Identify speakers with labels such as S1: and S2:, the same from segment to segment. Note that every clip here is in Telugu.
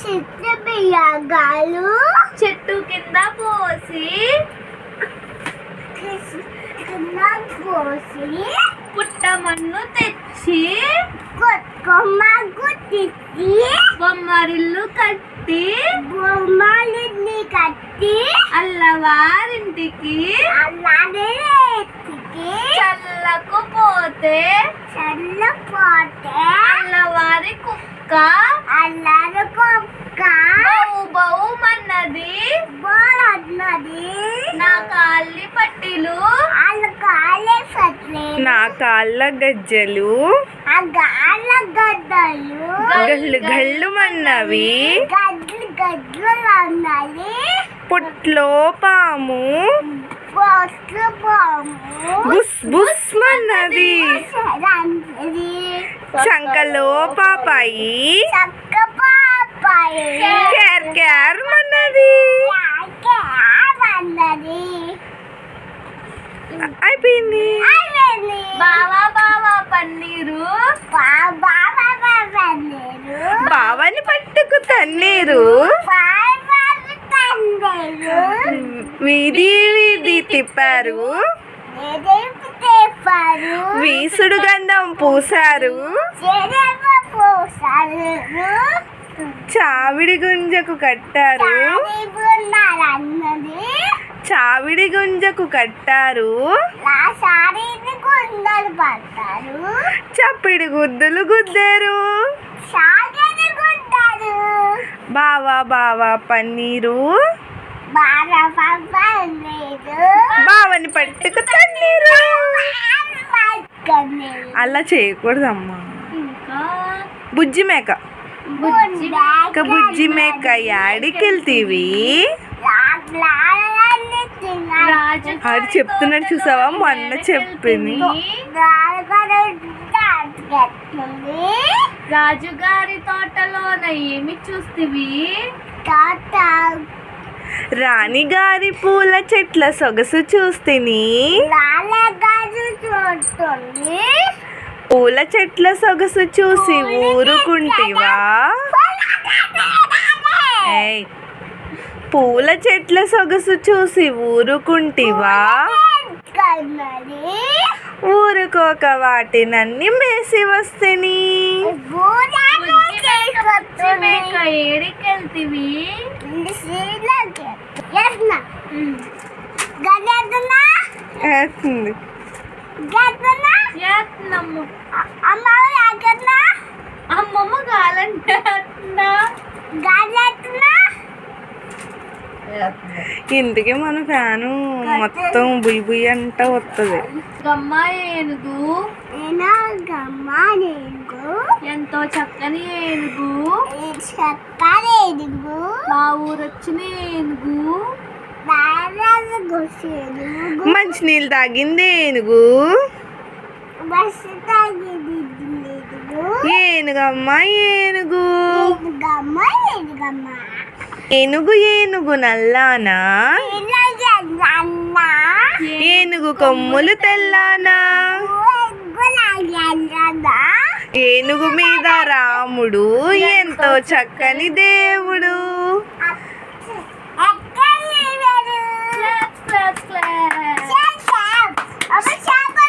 S1: చిత్ర బియ్యగాలు
S2: చెట్టు కింద పోసి
S1: కింద పోసి
S2: పుట్టమన్ను తెచ్చి
S1: కొమ్మ
S2: బొమ్మరిల్లు కట్టి
S1: బొమ్మలని కట్టి
S2: అల్లవారింటికి
S1: ఎత్తికి
S2: చల్లకు పోతే
S1: చల్లపోతే
S2: అల్లవారి కుక్క
S1: అల్లారు కుక్క
S2: బౌ బౌ మన్నది నా కాళ్ళి పట్టిలు.
S1: వాళ్ళు
S3: నా కాళ్ళ గజ్జలు.
S1: ఆ గాల గడ్డలు
S3: గళ్ళు
S1: గడ్లు గడ్లు ఉన్నాయి
S3: పుట్లో పాము.
S1: పోస్టు బాము
S3: బుస్ బుస్ మన్నది
S1: సరంజరి
S3: చంకలో పాపాయి క్యార్ క్యార్ మన్నది అయిపోయింది
S1: అన్నది
S2: బావా బావా పన్నీరు.
S1: బాబా బాబా
S3: బావని పట్టుకు తన్నీరు. వీధి వీధి తిప్పారు. వీసుడు గంధం పూసారు చావిడి గుంజకు కట్టారు. చావిడి గుంజకు కట్టారు. చప్పిడి గుద్దులు గుద్దారు. బావా బావా పన్నీరు. బావని పట్టుకు తన్నీరు. అలా చేయకూడదమ్మా. బుజ్జి మేక.
S2: బుజ్జి
S3: ఇక బుజ్జి మేక యాడికెళ్తీవి?
S2: రాజు
S3: ఆడు చెప్తున్నాడు చూసావా? మొన్న చెప్పింది.
S2: రాజుగారి తోటలోన ఏమి చూస్తివి?
S3: రాణిగారి పూల చెట్ల సొగసు చూస్తిని? పూల చెట్ల సొగసు చూసి ఊరుకుంటివా? పూల చెట్ల సొగసు చూసి ఊరుకుంటివా? ఊరుకోక వాటినన్ని మేసి వస్తేని?
S2: ఏడికెళ్తివి?
S3: వేస్తుంది
S2: యత్నము అమ్మమ్మ గాలంట
S3: ఇంటికి మన ఫ్యాను మొత్తం బుయ్యి బుయ్యి అంట వస్తుంది
S2: గమ్మ ఏనుగు. ఎంతో చక్కని ఏనుగు.
S1: చక్కరేడుగు
S2: మా ఊరొచ్చిన ఏనుగు.
S1: బాగా గొసేడు
S3: మంచినీళ్ళు తాగింది ఏనుగు. ఏనుగమ్మ ఏనుగు.
S1: గమ్మ లేదు గమ్మ
S3: ఏనుగు ఏనుగు నల్లానా? ఏనుగు కొమ్ములు తెల్లానా? ఏనుగు మీద రాముడు ఎంతో చక్కని దేవుడు.
S2: Clap, clap,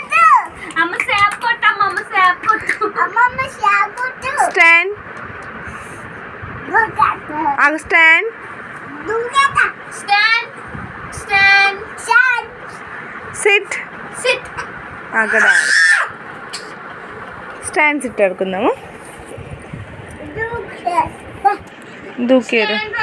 S2: clap. అమ్మ సేప్ కొట్టమ్మ అమ్మ సేప్ కొట్టు
S3: స్టాండ్ ఆగు stand
S2: stand stand
S3: sit
S2: sit
S3: అక్కడ స్టాండ్ సిట్ ఆడుకుందాము దూకేరు
S2: స్టాండ్